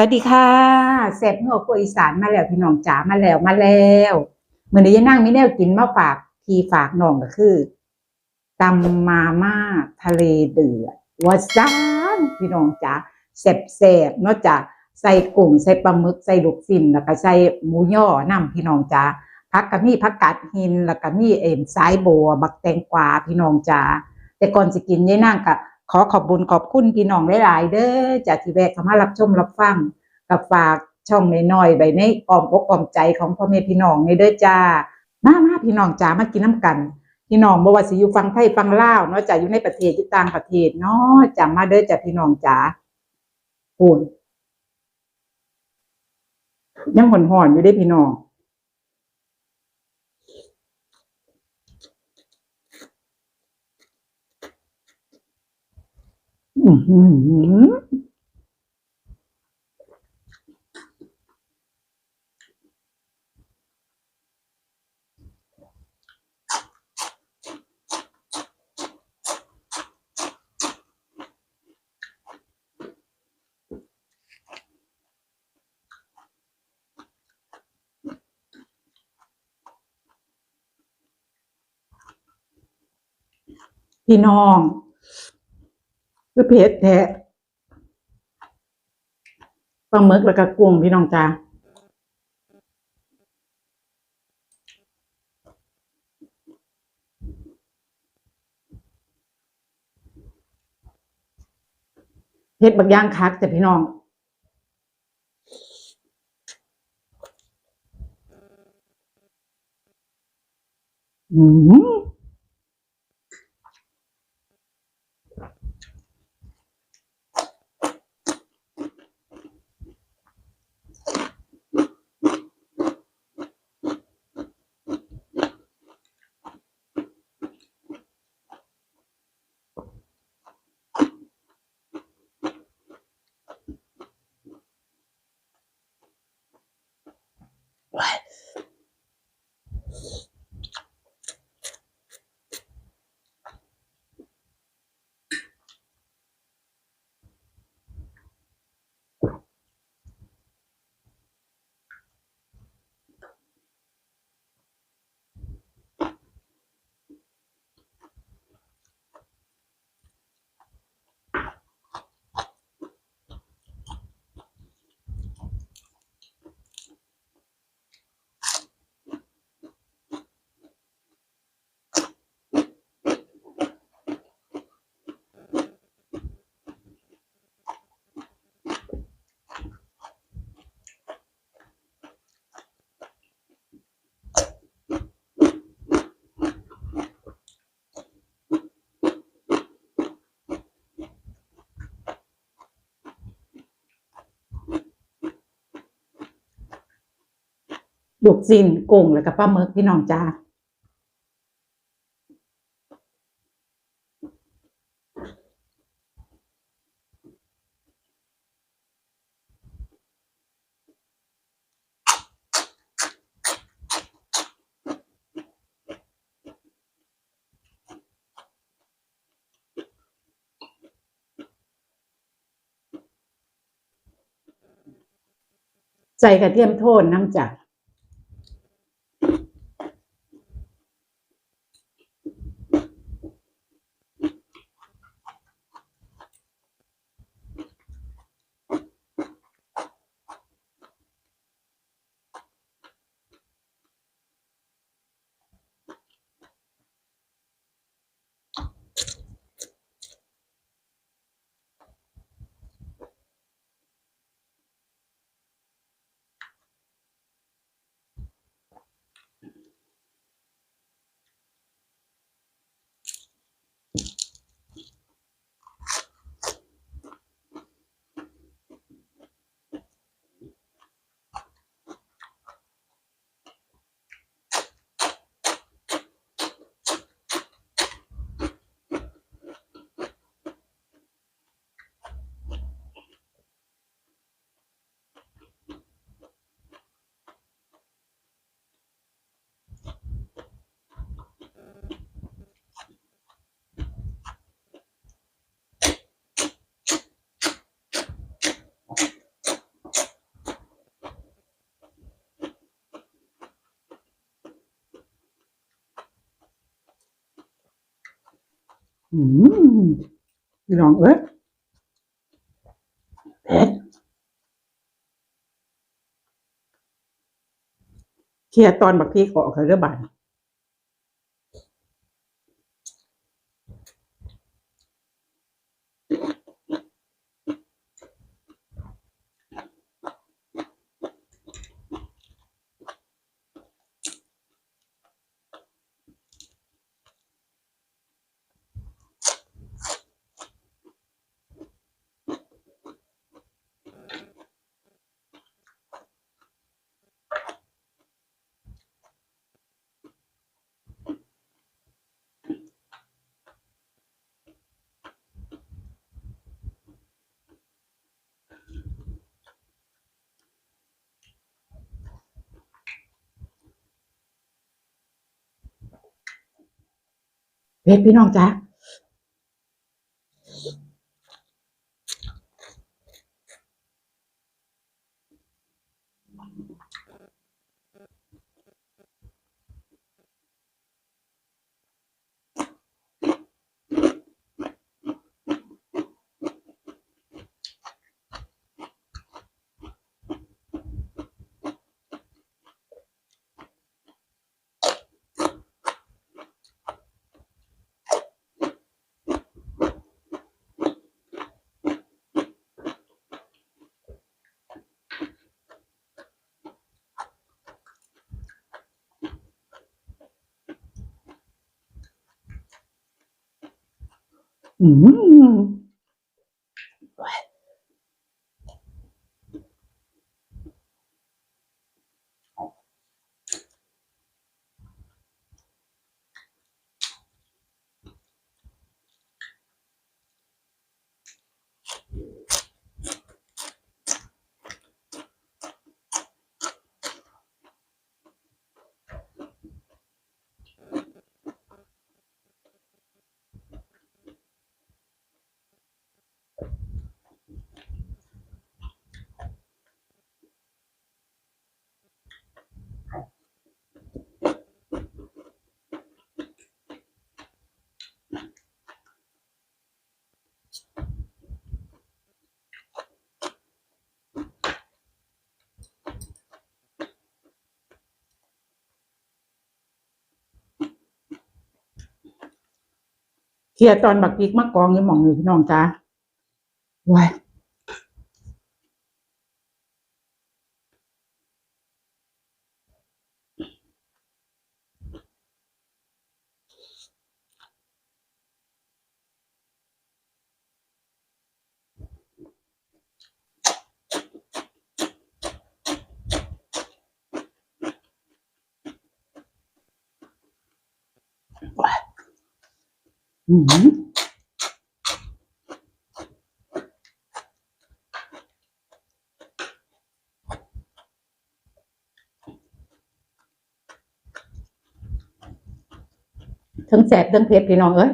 สวัสดีค่ะแซ่บหัวกล้วยอีสานมาแล้วพี่น้องจ๋ามาแล้วมาแล้วมื้อนี้ยานั่งมีแนวกินมาฝากพี่ฝากน้องก็คือตำมาม่าทะเลเดือดว่าซานพี่น้องจ๋าแซ่บๆนอกจากใส่กุ้งใส่ปลาหมึกใส่ลูกชิ้นแล้วก็ใส่หมูย่อนํพี่น้องจ๋าผักก็มีผักกาดหินแล้วก็มีเอ็มสายบัวบักแตงกวาพี่น้องจ๋าแต่ก่อนสิกินยายนั่งก็ ขอขอบบุญขอบคุณพี่น้องหลายๆเด้อจากที่แวะเข้ามารับชมรับฟังกับฝากช่องน้อยๆไว้ในอ้อมอกอ้อมใจของพ่อแม่พี่น้องในเด้อจ้ามามาพี่น้องจ้ามากินน้ำกัน พี่น้องบ่ว่าสิอยู่ฟังไทยฟังลาวเนาะจ้าอยู่ในประเทศอยู่ต่างประเทศเนาะจ้ามาเด้อจ้าพี่น้องจ้าปูนยังหอนหอนอยู่เด้พี่น้อง อือหือ พี่น้อง คือเพชรแท้ปลาหมึกแล้วก็กุ้งพี่น้องจ้าเพชรบักย่างคักแต่พี่น้องอืม ลูกซินกุ้งแล้วก็ปลาหมึกพี่น้องจ้าใจกระเทียมโทนน้ำจัด อืมพี่น้องเอ้ยเผ็ดเคลียตอนบักพีกออกเรือบาน เผ็ดพี่น้องจ้า อืม เคลียร์ตอนบักพริกมากองอยี่หมองอยู่พี่น้องจ้าว้าย อืมทั้งแสบทั้งเผ็ดพี่น้องเอ้ย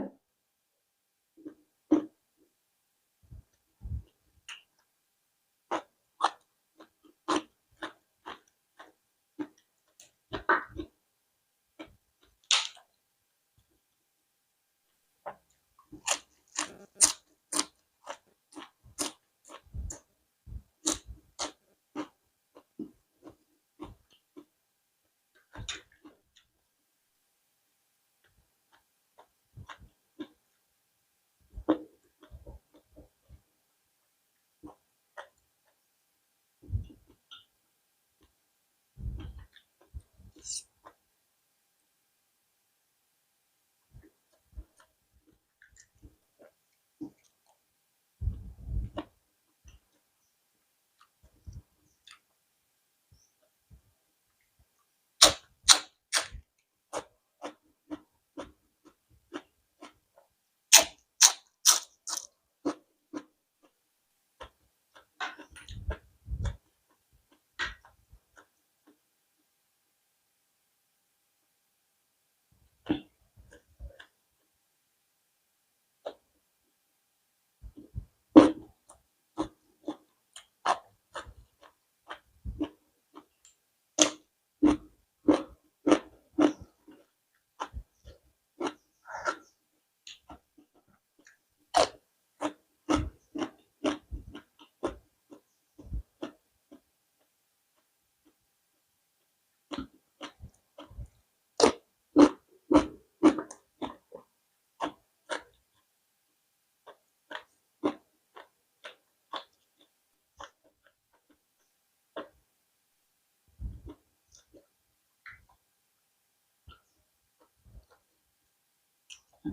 ท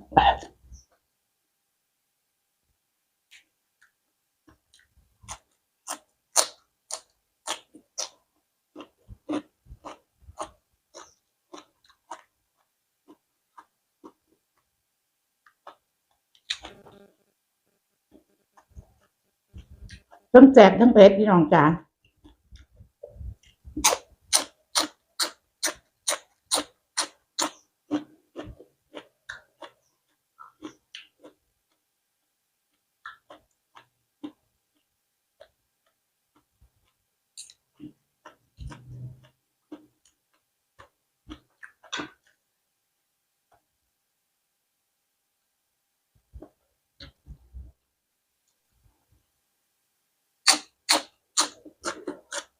ั้งแจกทั้งเผ็ดพี่น้องจ๋า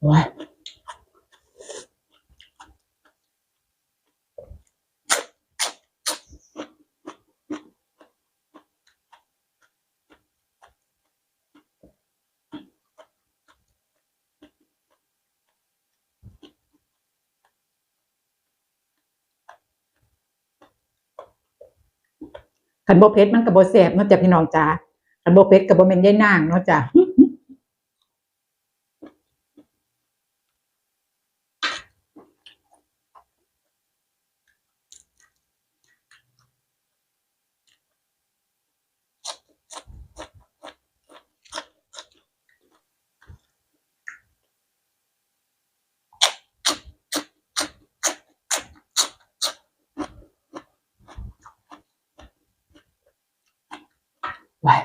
ว้าขันโบเพชรมันกับโบแสบเนอกจากพี่น้องจ๋าขันโบเพชรกับโบเมนยายนางเนาะจ้ะ ว้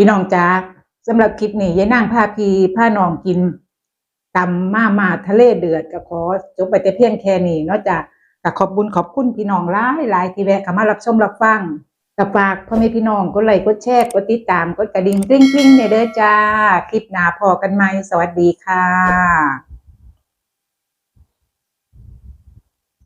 พี่น้องจ้าสำหรับคลิปนี้ยายนางพาพีพาน้องกินตำมามาทะเลเดือดก็ขอจบไปแต่เพียงแค่นี้นาะจ้ะก็ขอบบุญขอบคุณพี่น้องหลายหลายที่แวะเข้ามารับชมรับฟังก็ฝากพ่อแม่พี่น้องก็ไลค์กดแชร์กดติดตามกดกระดิ่งกริ้งกริ้งเนี่ยเด้อจ้า คลิปหน้าพอกันไหมสวัสดีค่ะ